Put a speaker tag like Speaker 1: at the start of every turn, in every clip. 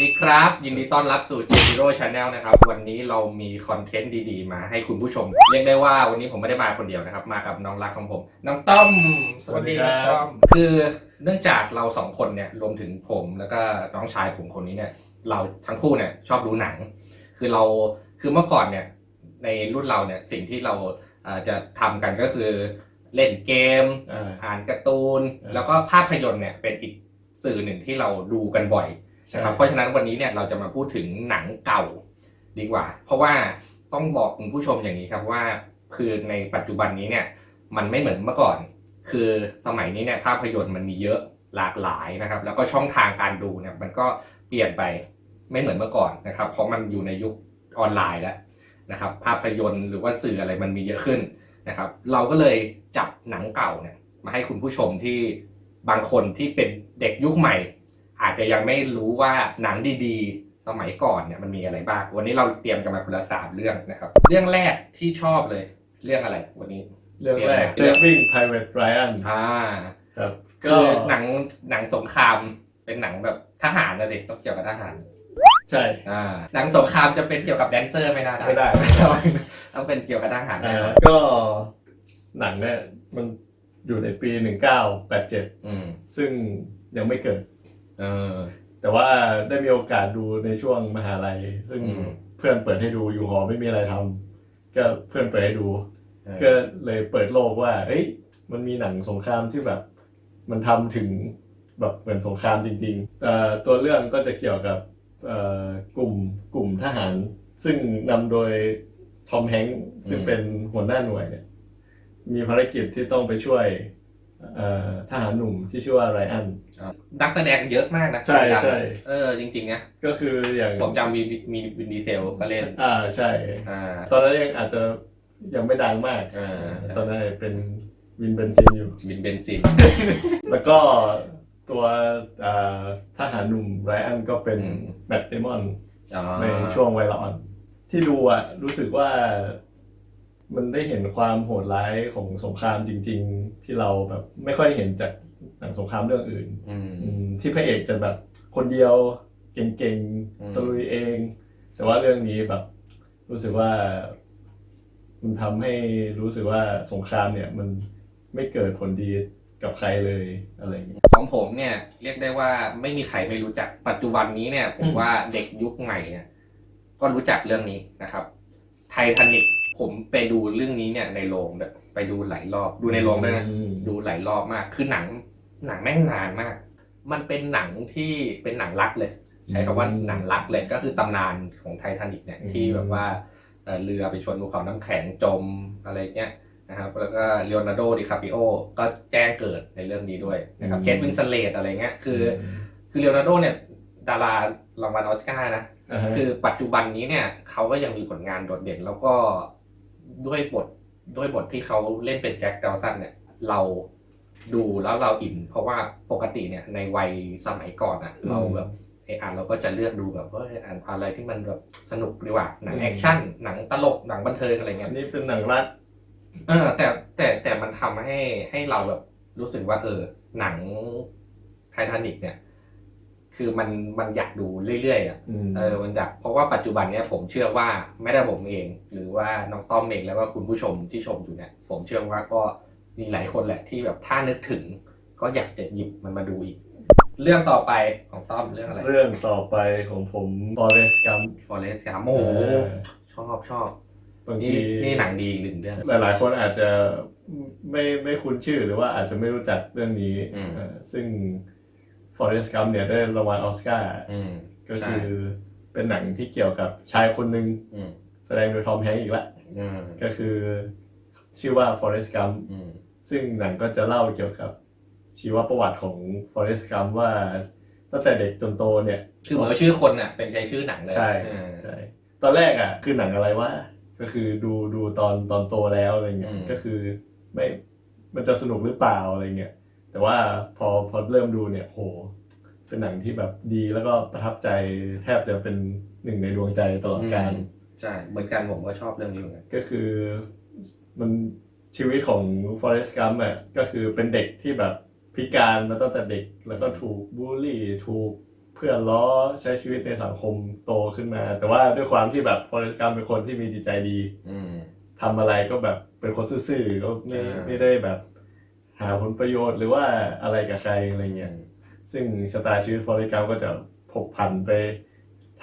Speaker 1: ดีครับ ยินดีต้อนรับสู่ j 0 Channel นะครับ วันนี้เรามีคอนเทนต์ดีๆ มาให้คุณผู้ชม เรียกได้ว่าวันนี้ผมไม่ได้มาคนเดียวนะครับ มากับน้องรักของผม น้องต้อม
Speaker 2: สวัสดีครับ
Speaker 1: น้องต้อมคือเนื่องจากเราสองคนเนี่ยรวมถึงผมแล้วก็น้องชายผมคนนี้เนี่ยเราทั้งคู่เนี่ยชอบดูหนัง คือเราคือเมื่อก่อนเนี่ยในรุ่นเราเนี่ยสิ่งที่เราเอ่อจะทำกันก็คือเล่นเกม
Speaker 2: อ่า
Speaker 1: อ่านการ์ตูน
Speaker 2: อ่า
Speaker 1: แล้วก็ภาพยนตร์เนี่ยเป็นอีกสื่อหนึ่งที่เราดูกันบ่อย
Speaker 2: ใช่
Speaker 1: นะครับเพราะฉะนั้นวันนี้เนี่ยเราจะมาพูดถึงหนังเก่าดีกว่า เพราะว่าต้องบอกคุณผู้ชมอย่างนี้ครับว่าคือในปัจจุบันนี้เนี่ยมันไม่เหมือนเมื่อก่อน คือสมัยนี้เนี่ยภาพยนตร์มันมีเยอะหลากหลายนะครับ แล้วก็ช่องทางการดูเนี่ยมันก็เปลี่ยนไปไม่เหมือนเมื่อก่อนนะครับ เพราะมันอยู่ในยุคออนไลน์แล้วนะครับ ภาพยนตร์หรือว่าสื่ออะไรมันมีเยอะขึ้นนะครับ เราก็เลยจับหนังเก่าเนี่ยมาให้คุณผู้ชมที่บางคนที่เป็นเด็กยุคใหม่ อาจจะยังไม่รู้ว่าหนังดีๆ สมัยก่อนเนี่ยมันมีอะไรบ้าง วันนี้เราเตรียมกันมาคนละสามเรื่องนะครับ เรื่องแรกที่ชอบเลย เรื่องอะไรวันนี้
Speaker 2: เรื่องแรก
Speaker 1: เรื่อง
Speaker 2: Saving Private Ryan
Speaker 1: อ่า
Speaker 2: ครับ
Speaker 1: คือหนังหนังสงครามเป็นหนังแบบทหารนะเด็กต้องเกี่ยวกับทหาร
Speaker 2: ใช่
Speaker 1: อ่าหนังสงครามจะเป็นเกี่ยวกับแดนเซอร์ไม่น่าได้
Speaker 2: ไม่ได้
Speaker 1: ต้องเป็นเกี่ยวกับทหารแน่
Speaker 2: อ่าน
Speaker 1: อน
Speaker 2: ก็หนังเนี่ยมันอยู่ในปี 1987
Speaker 1: อืม
Speaker 2: ซึ่งยังไม่เกิด
Speaker 1: เออ
Speaker 2: แต่ว่าได้มีโอกาสดูในช่วงมหาลัย ซึ่ง
Speaker 1: อืม
Speaker 2: เพื่อนเปิดให้ดูอยู่หอไม่มีอะไรทำก็เพื่อนเปิดให้ดู
Speaker 1: เออ
Speaker 2: ก็เลยเปิดโลกว่า เอ้ย มันมีหนังสงครามที่แบบ มันทำถึงแบบเหมือนสงครามจริงๆเอ่อตัวเรื่องก็จะเกี่ยวกับเอ่อกลุ่มกลุ่มทหาร ซึ่งนำโดยทอมแฮงค์ซึ่งเป็นหัวหน้าหน่วยเนี่ย มีภารกิจที่ต้องไปช่วยเอ่อ ทหารหนุ่มที่ชื่อว่าไรอัน
Speaker 1: นักแสดงเยอะมากนะ
Speaker 2: ใช่ใช่
Speaker 1: เออจริงๆนะ
Speaker 2: ก็คืออย่าง
Speaker 1: ผมจำมีมีวินดีเซลก็เล่น
Speaker 2: อ่าใช่
Speaker 1: อ่า
Speaker 2: ตอนนั้นยังอาจจะยังไม่ดังมาก
Speaker 1: เออ
Speaker 2: ตอนนั้นเป็นวินเบนซินอยู่
Speaker 1: วินเบนซิน
Speaker 2: แล้วก็ตัวอ่าทหารหนุ่มไรอันก็เป็น
Speaker 1: อืม
Speaker 2: แมตต์เดมอน
Speaker 1: อ๋อ
Speaker 2: ในช่วงวัยละอ่อนที่ดูอะรู้สึกว่า มันได้เห็นความโหดร้ายของสงครามจริง ๆ ที่เราแบบไม่ค่อยเห็นจากหนังสงครามเรื่องอื่น
Speaker 1: อืม
Speaker 2: อืมที่พระเอกจะแบบคนเดียวเก่ง
Speaker 1: อืม
Speaker 2: ๆตะลุยเอง แต่ว่าเรื่องนี้แบบ รู้สึกว่ามันทำให้รู้สึกว่าสงครามเนี่ยมันไม่เกิดผลดีกับใครเลยอะไรอย่างเงี้ย
Speaker 1: ของผมเนี่ยเรียกได้ว่าไม่มีใครไม่รู้จักปัจจุบันนี้เนี่ยผมว่าเด็กยุคใหม่เนี่ยก็รู้จักเรื่องนี้นะครับไททานิก ผมไปดูเรื่องนี้เนี่ยในโรงแบบไปดูหลายรอบดูในโรงด้วยนะ
Speaker 2: อืม
Speaker 1: ดูหลายรอบมาก คือหนังหนังแม่งนานมาก มันเป็นหนังที่เป็นหนังรักเลย ใช้คำว่าหนังรักเลยก็คือตำนานของไททานิกเนี่ย
Speaker 2: อืม
Speaker 1: ที่แบบว่าเอ่อเรือไปชนภูเขาน้ำแข็งจมอะไรเงี้ยนะครับแล้วก็เลโอนาร์โดดิคาปิโอก็แจ้งเกิดในเรื่องนี้ด้วยนะครับเคทวินสเลตอะไรเงี้ยคือคือเลโอนาร์โดเนี่ยดารารางวัลออสการ์นะา
Speaker 2: ฮะ
Speaker 1: คือปัจจุบันนี้เนี่ยเขาก็ยังมีผลงานโดดเด่นแล้วก็ ด้วยบทด้วยบทที่เขาเล่นเป็นแจ็คดาวสันเนี่ย เราดูแล้วเราอิน เพราะว่าปกติเนี่ยในวัยสมัยก่อนอะเราแบบไออ่านเราก็จะเลือกดูแบบว่าอ่านอะไรที่มันแบบสนุกดีกว่าหนังแอคชั่นหนังตลกหนังบันเทิงอะไรเงี้
Speaker 2: อั
Speaker 1: ย
Speaker 2: นนี้เป็นหนังรัก
Speaker 1: เออแต่แต่แต่มันทำให้ให้เราแบบรู้สึกว่าเออหนังไททานิกเนี่ย คือมันมันอยากดูเรื่อยๆอะ
Speaker 2: อืม
Speaker 1: เออมันอยากเพราะว่าปัจจุบันเนี้ยผมเชื่อว่าไม่ได้ผมเอง หรือว่าน้องต้อมเองแล้วก็คุณผู้ชมที่ชมอยู่เนี่ยผมเชื่อว่าก็มีหลายคนแหละที่แบบถ้านึกถึง ก็อยากจะหยิบมันมาดูอีก เรื่องต่อไปของต้อมเรื่องอะไร
Speaker 2: เรื่องต่อไปของผม Forrest Gump
Speaker 1: Forest Gump โอ้โห
Speaker 2: เออ
Speaker 1: ชอบชอบบา
Speaker 2: ง
Speaker 1: นี่
Speaker 2: ที
Speaker 1: นี่หนังดีหนึ่งเรื่อง
Speaker 2: หลาย ๆ คนอาจจะไม่ไม่คุ้นชื่อหรือว่าอาจจะไม่รู้จักเรื่องนี้
Speaker 1: อืม
Speaker 2: เออซึ่ง Forrest Gump เนี่ยได้รางวัลออสการ์
Speaker 1: อืม
Speaker 2: ก็คือเป็นหนังที่เกี่ยวกับชายคนหนึ่ง
Speaker 1: อืม
Speaker 2: แสดงโดยทอมแฮงค์อีกละ
Speaker 1: อืม
Speaker 2: ก็คือชื่อว่า Forrest Gump
Speaker 1: อืม
Speaker 2: ซึ่งหนังก็จะเล่าเกี่ยวกับชีวประวัติของ Forrest Gump ว่าตั้งแต่เด็กจนโตเนี่ย
Speaker 1: คือเหมือนกับชื่อคนอะ เป็นใช้ชื่อหนังเลย
Speaker 2: ใช่
Speaker 1: เออ
Speaker 2: ใช่ ตอนแรกอะ คือหนังอะไรวะก็คือดูดูตอนตอนโตแล้วอะไรเงี้
Speaker 1: อื
Speaker 2: ย
Speaker 1: ม
Speaker 2: ก็คือไม่มันจะสนุกหรือเปล่าอะไรเงี้ย แต่ว่าพอพอเริ่มดูเนี่ยโหเป็นหนังที่แบบดีแล้วก็ประทับใจแทบจะเป็นหนึ่งในดวงใจตลอดกาล
Speaker 1: อืมใช่เหมือนกันผมก็ชอบเรื่องนี้เหมือนกัน
Speaker 2: ก็คือมันชีวิตของ Forrest Gump อะก็คือเป็นเด็กที่แบบพิการมาตั้งแต่เด็ก แล้วก็ถูกบูลลี่ถูกเพื่อนล้อใช้ชีวิตในสังคมโตขึ้นมา แต่ว่าด้วยความที่แบบฟอเรสต์กัมเป็นคนที่มีจิตใจดี
Speaker 1: อืม
Speaker 2: ทำอะไรก็แบบเป็นคนซื่อๆก็ไม่
Speaker 1: อ่า
Speaker 2: ไม่ได้แบบ หาผลประโยชน์หรือว่าอะไรกับใครอะไรเงี้ยซึ่งชะตาชีวิตฟอเรสต์กัมก็จะผกผันไป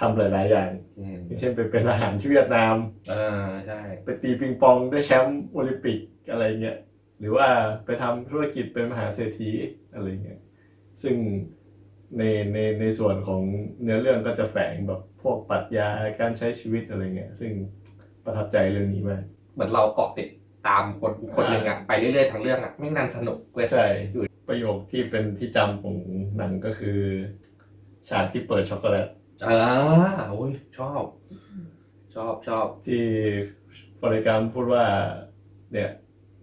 Speaker 2: ทำหลาย ๆ อย่าง
Speaker 1: อืม
Speaker 2: อย่างเช่นไปเป็นอาหารที่เวียดนาม
Speaker 1: เออใช่
Speaker 2: ไปตีปิงปองได้แชมป์โอลิมปิกอะไรเงี้ย หรือว่าไปทำธุรกิจเป็นมหาเศรษฐีอะไรเงี้ย ซึ่งในในในส่วนของเนื้อเรื่องก็จะแฝงแบบพวกปรัชญาการใช้ชีวิตอะไรเงี้ย ซึ่งประทับใจเรื่องนี้มาก
Speaker 1: เหมือนเราเกาะติด ตามคนคนหนึ่งอะไปเรื่อยๆทั้งเรื่องอะไม่งนานสนุกเว้ย
Speaker 2: ใช่ประโยคที่เป็นที่จำของหนังก็คือ ฉากที่เปิดช็อกโกแลต
Speaker 1: อ่าโอ้ยชอบ ชอบชอบ
Speaker 2: ที่ฟอเรกัมพูดว่า เนี่ย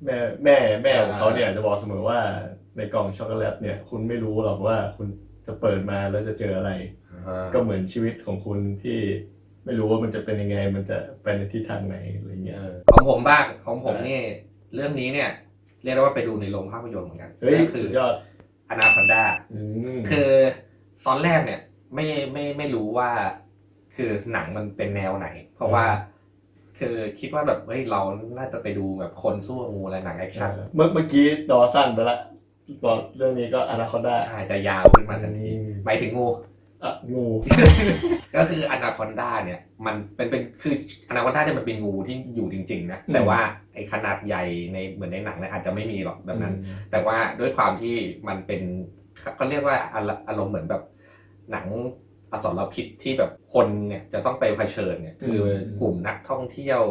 Speaker 2: แม่แม่แม่ของเขาเนี่ยจะบอกเสมอว่าในกล่องช็อกโกแลตเนี่ย คุณไม่รู้หรอกว่าคุณจะเปิดมาแล้วจะเจออะไร ก็เหมือนชีวิตของคุณที่ ไม่รู้ว่ามันจะเป็นยังไง มันจะไปในทิศทางไหนอะไรเงี้ย
Speaker 1: เออของผมบ้างของผมนี่เรื่องนี้เนี่ย เรียกได้ว่าไปดูในโรงภาพยนตร์เหมือนกัน
Speaker 2: เฮ้ย
Speaker 1: ก็คื
Speaker 2: สุดยอด
Speaker 1: อนาคอนดา
Speaker 2: อืม
Speaker 1: คือตอนแรกเนี่ยไม่ไม่ไม่รู้ว่า คือหนังมันเป็นแนวไหน เพราะว่าคือคิดว่าแบบเฮ้ยเราน่าจะไปดูแบบคนสู้กับงูอะไรหนังแอคชั่น
Speaker 2: เมื่อเมื่อกี้ดอสั้นไปละบอกเรื่องนี้ก็อนาคอนดา
Speaker 1: ใช่จะยาวขึ้นมาทันทีหมายถึงงู
Speaker 2: อะ งู
Speaker 1: ก็คืออนาคอนดาเนี่ยมันเป็นเป็นคืออนาคอนดาเนี่ยมันเป็นงูที่อยู่จริง ๆ นะแต่ว่าไอ้ขนาดใหญ่ในเหมือนในหนังเนี่ยอาจจะไม่มีหรอกแบบนั้น แต่ว่าด้วยความที่มันเป็นก็เรียกว่าอารอารมณ์เหมือนแบบหนังอสรพิษที่แบบคนเนี่ยจะต้องไปเผชิญเนี่ยคือ
Speaker 2: ม
Speaker 1: กลุ่มนักท่องเที่ยว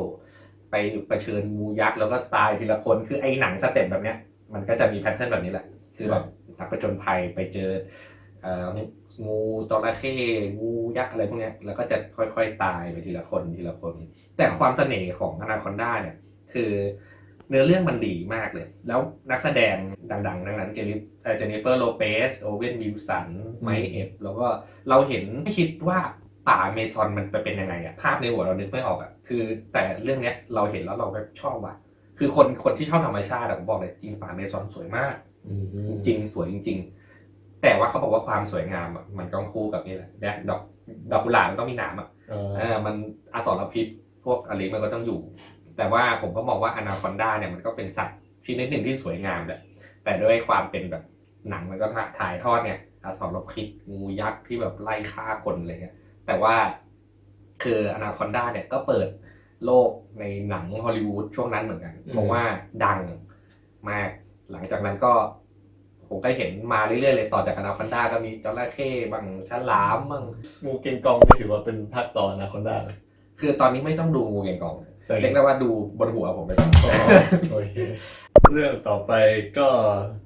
Speaker 1: ไปเผชิญงูยักษ์แล้วก็ตายทีละคนคือไอ้หนังสเต็ปแบบเนี้ยมันก็จะมีแพทเทิร์นแบบนี้แหละ คือแบบนักผจญภัยไปเจอเอ่อ งูจระเข้งูยักษ์อะไรพวกเนี้ยแล้วก็จะค่อยๆ ตายไปทีละคนทีละคน แต่ความเสน่ห์ของอนาคอนด้าเนี่ยคือเนื้อเรื่องมันดีมากเลย แล้วนักแสดงดังๆ ดังนั้นเจนิเอ่อเจนนิเฟอร์โลเปสโอเวนวิลสันไมเอฟแล้วก็เราเห็นไม่คิดว่าป่าอเมซอนมันจะเป็นยังไงอะภาพในหัวเรานึกไม่ออกอะคือ แต่เรื่องเนี้ยเราเห็นแล้วเราแบบชอบว่ะคือคนคนที่ชอบธรรมชาติอะผมบอกเลยจริงป่าอเมซอนสวยมาก
Speaker 2: อืม
Speaker 1: จริงสวยจริง ๆ แต่ว่าเขาบอกว่าความสวยงามอะมันต้องคู่กับนี่แหละแดกดอกดอกกุหลาบมันต้องมีหนามอะ
Speaker 2: เออ
Speaker 1: เออมันอสรพิษพวกอะไรมันก็ต้องอยู่ แต่ว่าผมก็มองว่าอนาคอนดาเนี่ยมันก็เป็นสัตว์ชนิดหนึ่งที่สวยงามแหละแต่ด้วยความเป็นแบบหนังมันก็ถ่ายทอดเนี่ยอสรพิษงูยักษ์ที่แบบไล่ฆ่าคนอะไรเงี้ยแต่ว่าคืออนาคอนดาเนี่ยก็เปิดโลกในหนังฮอลลีวูดช่วงนั้นเหมือนกัน เพราะว่าดังมากหลังจากนั้นก็ ผมก็เห็นมาเรื่อยๆเลยต่อจากอนาคอนดาก็มีจระเข้บางฉลามบาง
Speaker 2: งูเกงกองนี่ถือว่าเป็นภาคต่ออนาคอนดาไหม
Speaker 1: คือตอนนี้ไม่ต้องดูงูเก่งกอง
Speaker 2: ใช่
Speaker 1: เรียกได้ว่าดูบนหัวผมไปก่อน
Speaker 2: อ๋อโอเคเรื่องต่อไปก็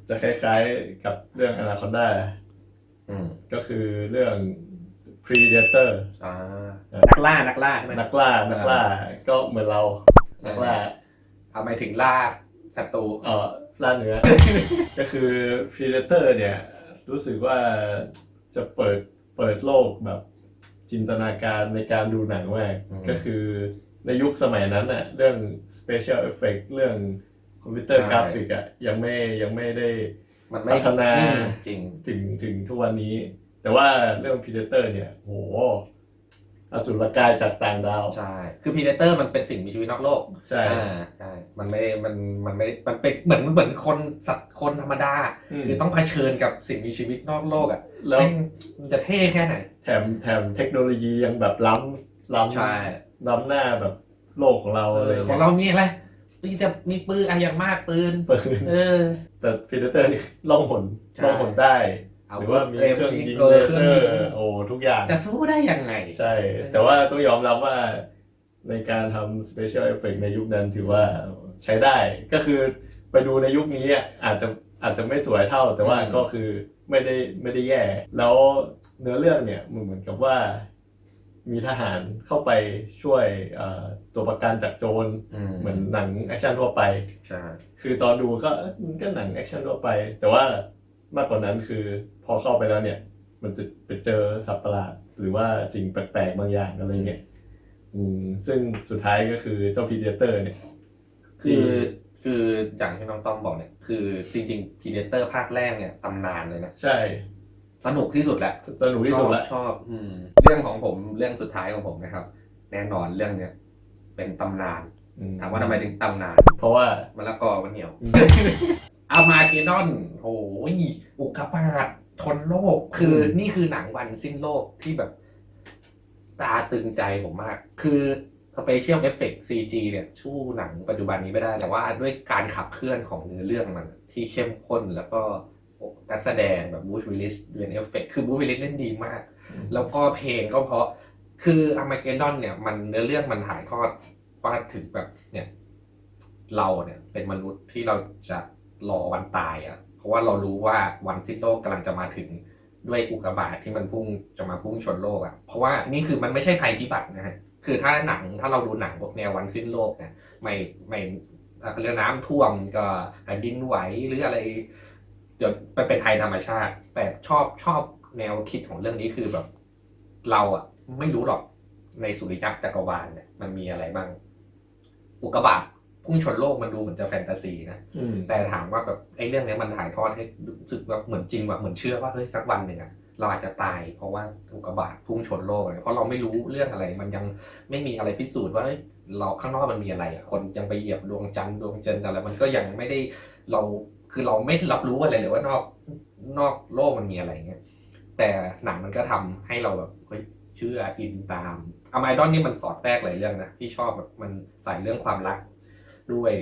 Speaker 2: จะคล้ายๆกับเรื่องอนาคอนดา
Speaker 1: อืม
Speaker 2: ก็คือเรื่อง Predator
Speaker 1: อ่า
Speaker 2: เออ
Speaker 1: นักล่านักล่าใช่ไหม
Speaker 2: นักล่านักล่าก็เหมือนเรานักล่า
Speaker 1: เอาไปถึงล่าศัตรู
Speaker 2: เออ ล่าเนื้อ ก็คือ Predator เนี่ย รู้สึกว่าจะเปิดเปิดโลกแบบจินตนาการในการดูหนังมากก็คือในยุคสมัยนั้นน่ะเรื่อง Special Effect เรื่องคอมพิวเตอร์กราฟิกอะยังไม่ยังไม่ได้
Speaker 1: มันไม่
Speaker 2: พัฒนา
Speaker 1: อืมจริง
Speaker 2: ถึงถึงทุกวันนี้ แต่ว่าเรื่อง Predator เนี่ย โห อสุรกายจากต่างดาว
Speaker 1: ใช่ คือพีเดเตอร์มันเป็นสิ่งมีชีวิตนอกโลก
Speaker 2: ใช่
Speaker 1: อ่าใช่ มันไม่ได้มัน มันไม่ มันเป็นเหมือนเหมือนคนสัตว์คนธรรมดา
Speaker 2: ม
Speaker 1: คือต้องเผชิญกับสิ่งมีชีวิตนอกโลกอะ
Speaker 2: แล้ว
Speaker 1: แม่งมันจะเท่แค่ไหน
Speaker 2: แถมแถมเทคโนโลยียังแบบล้ำล้ำ
Speaker 1: ใช่
Speaker 2: ล้ำหน้าแบบโลกของเรา
Speaker 1: เอ
Speaker 2: อะไร
Speaker 1: อ
Speaker 2: เงี้ย
Speaker 1: ของเรามีอะไรมีแต่มีปืนอะอย่างมากปืน
Speaker 2: ปืน
Speaker 1: เออ
Speaker 2: แต่พีเดเตอร์นี่ล่องหน
Speaker 1: ใช่
Speaker 2: ล่องหนได้
Speaker 1: เอา
Speaker 2: หรือว่ามีเครื่องยิง
Speaker 1: เออ
Speaker 2: เล
Speaker 1: เค
Speaker 2: เซ
Speaker 1: รื่อง
Speaker 2: อ
Speaker 1: ยิ
Speaker 2: ร์
Speaker 1: ง
Speaker 2: โอ้ทุกอย่าง
Speaker 1: จะสู้ได้ยังไง
Speaker 2: ใช่ แต่ว่าต้องยอมรับว่าในการทำ Special Effect ในยุคนั้นถือว่าใช้ได้ ก็คือไปดูในยุคนี้อะอาจจะอาจจะไม่สวยเท่า แต่ว่า
Speaker 1: อืม
Speaker 2: ก็คือไม่ได้ไม่ได้แย่ แล้วเนื้อเรื่องเนี่ยมันเหมือนกับว่า มีทหารเข้าไปช่วยเอ่อตัวประกันจากโจรเหมือนหนังแอคชั่นทั่วไป
Speaker 1: ใช่
Speaker 2: คือตอนดูก็เอ้ยมันก็หนังแอคชั่นทั่วไป แต่ว่า มากกว่านั้นคือพอเข้าไปแล้วเนี่ย มันจะไปเจอสัตว์ประหลาด หรือว่าสิ่งแปลกๆบางอย่างอะไรเงี้ยอืมซึ่งสุดท้ายก็คือเจ้าพีเดเตอร์เนี่ย
Speaker 1: คือคืออย่างที่น้องต้อมบอกเนี่ย คือจริงๆพีเดเตอร์ภาคแรกเนี่ยตำนานเลยนะ
Speaker 2: ใช่
Speaker 1: คสนุกที่สุดแหละ
Speaker 2: สนุกที่สุดละ
Speaker 1: ชอบชอบอืมเรื่องของผมเรื่องสุดท้ายของผมนะครับ แน่นอนเรื่องเนี้ยเป็นตำนาน
Speaker 2: อื
Speaker 1: ถามว่าทำไมถึงตำนาน
Speaker 2: เพราะว่า
Speaker 1: มะละกอมันเหนียว อามาเกดอน โอ้ยอุกกาบาตชนโลก คืออ
Speaker 2: ม
Speaker 1: นี่คือหนังวันสิ้นโลกที่แบบ ตาตึงใจผมมาก คือสเปเชียลเอฟเฟกต์ซีจีเนี่ย ชู้หนังปัจจุบันนี้ไม่ได้ แต่ว่าด้วยการขับเคลื่อนของเนื้อเรื่องมัน ที่เข้มข้นแล้วก็นักแสดงแบบบูชวิลลิสเรียนเอฟเฟกต์คือบูชวิลลิสเล่นดีมาก แล้วก็เพลงก็เพราะ คืออามาเกดอนเนี่ยมันเนื้อเรื่องมันถ่ายทอดว่าถึงแบบเนี่ย เราเนี่ยเป็นมนุษย์ที่เราจะ รอวันตายอะ่ะ เพราะว่าเรารู้ว่าวันสิ้นโลกกำลังจะมาถึงด้วยอุกกาบาตที่มันพุ่งจะมาพุ่งชนโลกอะ่ะ เพราะว่านี่คือมันไม่ใช่ภัยพิบัตินะฮะคือถ้าหนังถ้าเราดูหนังพวกแนววันสิ้นโลกเนี่ยไม่ไม่อะเรื่องน้ำท่วมก็แผ่นดินไหวหรืออะไรเดี๋ยวมันเป็นภัยธรรมชาติ แต่ชอบชอบแนวคิดของเรื่องนี้คือแบบ เราอะไม่รู้หรอกในสุริยะจักรวาลเนี่ยมันมีอะไรบ้างอุกกาบาต พุ่งชนโลกมันดูเหมือนจะแฟนตาซีนะ
Speaker 2: อืม
Speaker 1: แต่ถามว่าแบบไอ้เรื่องเนี้ยมันถ่ายทอดให้รู้สึกว่าเหมือนจริงว่าเหมือนเชื่อว่าเฮ้ยสักวันหนึ่งอะเราอาจจะตายเพราะว่าอุกกาบาตพุ่งชนโลกอะเพราะเราไม่รู้เรื่องอะไร มันยังไม่มีอะไรพิสูจน์ว่าเฮ้ยเราข้างนอกมันมีอะไรอะคนยังไปเหยียบดวงจันทร์ดวงจันทร์อะไรมันก็ยังไม่ได้เราคือเราไม่รับรู้อะไรเลยว่านอกนอกโลกมันมีอะไรเงี้ยแต่หนังมันก็ทำให้เราแบบเฮ้ยเชื่ออินตามอ m ม d ดอนนี่มันสอดแทรกหลายเรื่องนะที่ชอบแบบมันใส่เรื่องความรัก ด้วย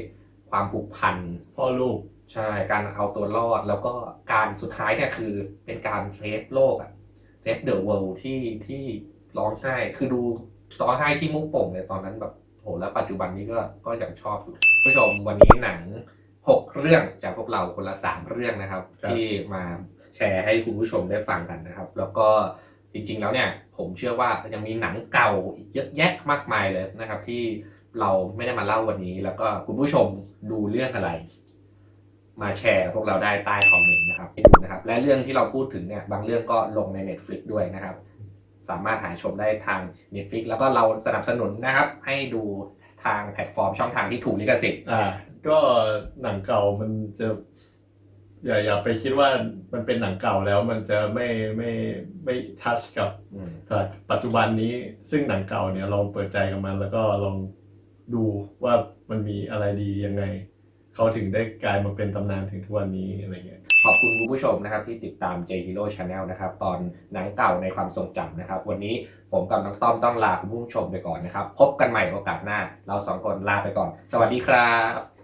Speaker 1: ความผูกพัน
Speaker 2: พ่อลูก
Speaker 1: ใช่การเอาตัวรอดแล้วก็การสุดท้ายเนี่ยคือเป็นการเซฟโลกอะเซฟเดอะเวิลด์ที่ที่ร้องไห้คือดูร้องไห้ที่มุกโป่งเลยตอนนั้นแบบโหแล้วปัจจุบันนี้ก็ก็ยังชอบอยู่ผู้ชมวันนี้หนังหกเรื่องจากพวกเราคนละสามเรื่องนะครับ
Speaker 2: ครับ
Speaker 1: ที่มาแชร์ให้คุณผู้ชมได้ฟังกันนะครับ แล้วก็จริงๆแล้วเนี่ยผมเชื่อว่ายังมีหนังเก่าอีกเยอะแยะมากมายเลยนะครับ ที่ เราไม่ได้มาเล่าวันนี้ แล้วก็คุณผู้ชมดูเรื่องอะไร มาแชร์พวกเราได้ใต้คอมเมนต์นะครับให้ดูนะครับ และเรื่องที่เราพูดถึงเนี่ยบางเรื่องก็ลงใน Netflix ด้วยนะครับ สามารถหาชมได้ทาง Netflix แล้วก็เราสนับสนุนนะครับ ให้ดูทางแพลตฟอร์มช่องทางที่ถูกลิขสิทธิ์
Speaker 2: อ่า ก็หนังเก่ามันจะอย่าอย่าไปคิดว่ามันเป็นหนังเก่าแล้วมันจะไม่ไม่ไม่ทัชกับ
Speaker 1: อืม
Speaker 2: จากปัจจุบันนี้ซึ่งหนังเก่าเนี่ยลองเปิดใจกับมันแล้วก็ลอง ดูว่ามันมีอะไรดียังไง เขาถึงได้กลายมาเป็นตำนานถึงทุกวันนี้อะไรเงี้ย
Speaker 1: ขอบคุณคุณผู้ชมนะครับที่ติดตาม J Hero Channel นะครับ ตอนหนังเก่าในความทรงจำนะครับ วันนี้ผมกับน้องต้อมต้องลาคุณผู้ชมไปก่อนนะครับ พบกันใหม่โอกาสหน้า เราสองคนลาไปก่อน สวัสดีครับ